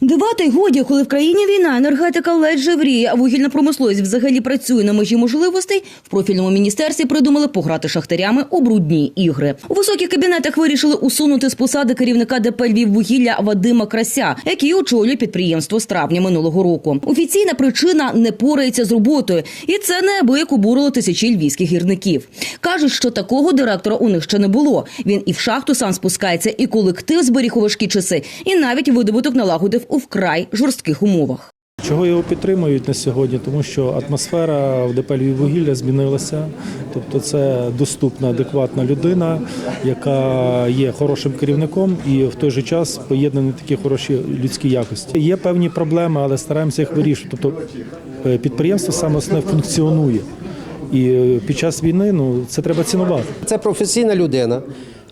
Дива та й годі, коли в країні війна, енергетика ледь жевріє, а вугільна промисловість взагалі працює на межі можливостей, в профільному міністерстві придумали пограти шахтарями у брудні ігри. У високих кабінетах вирішили усунути з посади керівника ДП «Львіввугілля» Вадима Крася, який очолює підприємство з травня минулого року. Офіційна причина не порається з роботою, і це неабияк обурило тисячі львівських гірників. Кажуть, що такого директора у них ще не було. Він і в шахту сам спускається, і колектив зберіг у важкі часи, і навіть видобуток налагодив у вкрай жорстких умовах. Чого його підтримують на сьогодні? Тому що атмосфера в ДП «Львіввугілля змінилася. Тобто це доступна, адекватна людина, яка є хорошим керівником і в той же час поєднані такі хороші людські якості. Є певні проблеми, але стараємося їх вирішувати. Тобто е, підприємство саме основне функціонує. І е, під час війни ну це треба цінувати. Це професійна людина,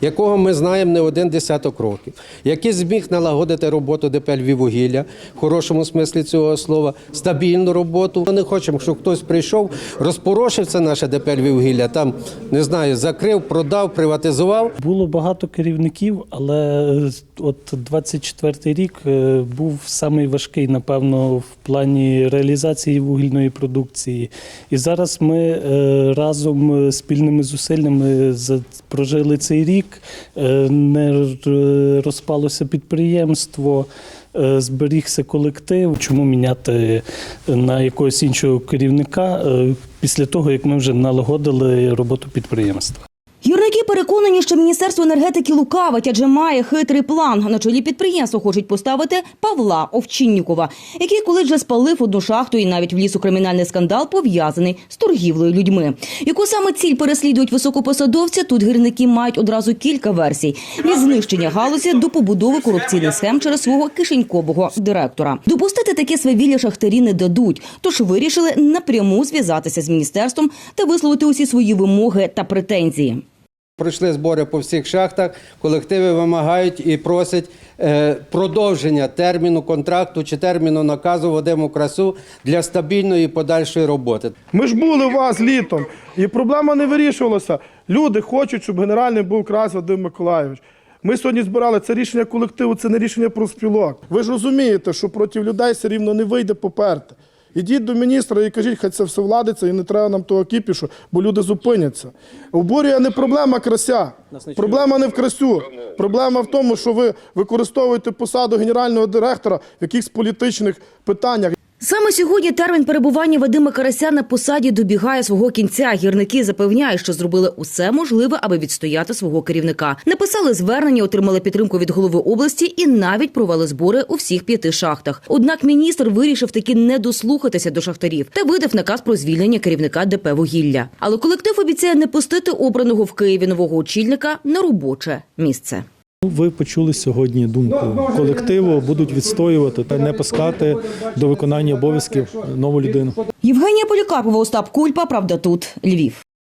якого ми знаємо не один десяток років, який зміг налагодити роботу ДП «Львіввугілля» в хорошому смислі цього слова, стабільну роботу. Ми не хочемо, щоб хтось прийшов, розпорошив це наше ДП «Львіввугілля», там не знаю, закрив, продав, приватизував. Було багато керівників, але е, от 24-й рік е, був самий важкий, напевно, в плані реалізації вугільної продукції. І зараз ми е, разом спільними зусиллями прожили цей рік. Е, Не розпалося підприємство. е, Зберігся колектив. Чому міняти на якогось іншого керівника е, після того, як ми вже налагодили роботу підприємства? Гірники переконані, що міністерство енергетики лукавить, адже має хитрий план. На чолі підприємства хочуть поставити Павла Овчиннікова, який колись вже спалив одну шахту і навіть вліз у кримінальний скандал, пов'язаний з торгівлею людьми. Яку саме ціль переслідують високопосадовці, тут гірники мають одразу кілька версій: від знищення галузі до побудови корупційних схем через свого кишенькового директора. Допустити таке свавілля шахтарі не дадуть, тож вирішили напряму зв'язатися з міністерством та висловити усі свої вимоги та претензії. Пройшли збори по всіх шахтах, колективи вимагають і просять е, продовження терміну контракту чи терміну наказу Вадиму Красу для стабільної подальшої роботи. Ми ж були у вас літом, і проблема не вирішувалася. Люди хочуть, щоб генеральним був Крас Вадим Миколайович. Ми сьогодні збирали це рішення колективу, це не рішення профспілок. Ви ж розумієте, що проти людей все рівно не вийде поперти. Ідіть до міністра і кажіть, хай це все владиться, і не треба нам того кіпішу, бо люди зупиняться. Обурює не проблема крася. Проблема не в красю. Проблема в тому, що ви використовуєте посаду генерального директора в якихось політичних питаннях. Саме сьогодні термін перебування Вадима Карася на посаді добігає свого кінця. Гірники запевняють, що зробили усе можливе, аби відстояти свого керівника. Написали звернення, отримали підтримку від голови області і навіть провели збори у всіх п'яти шахтах. Однак міністр вирішив таки не дослухатися до шахтарів та видав наказ про звільнення керівника ДП «Вугілля». Але колектив обіцяє не пустити обраного в Києві нового очільника на робоче місце. Ну, Ви почули сьогодні думку колективу, будуть відстоювати та не пускати до виконання обов'язків нову людину. Євгенія Полікарпова, Остап Кульпа. Правда, тут Львів.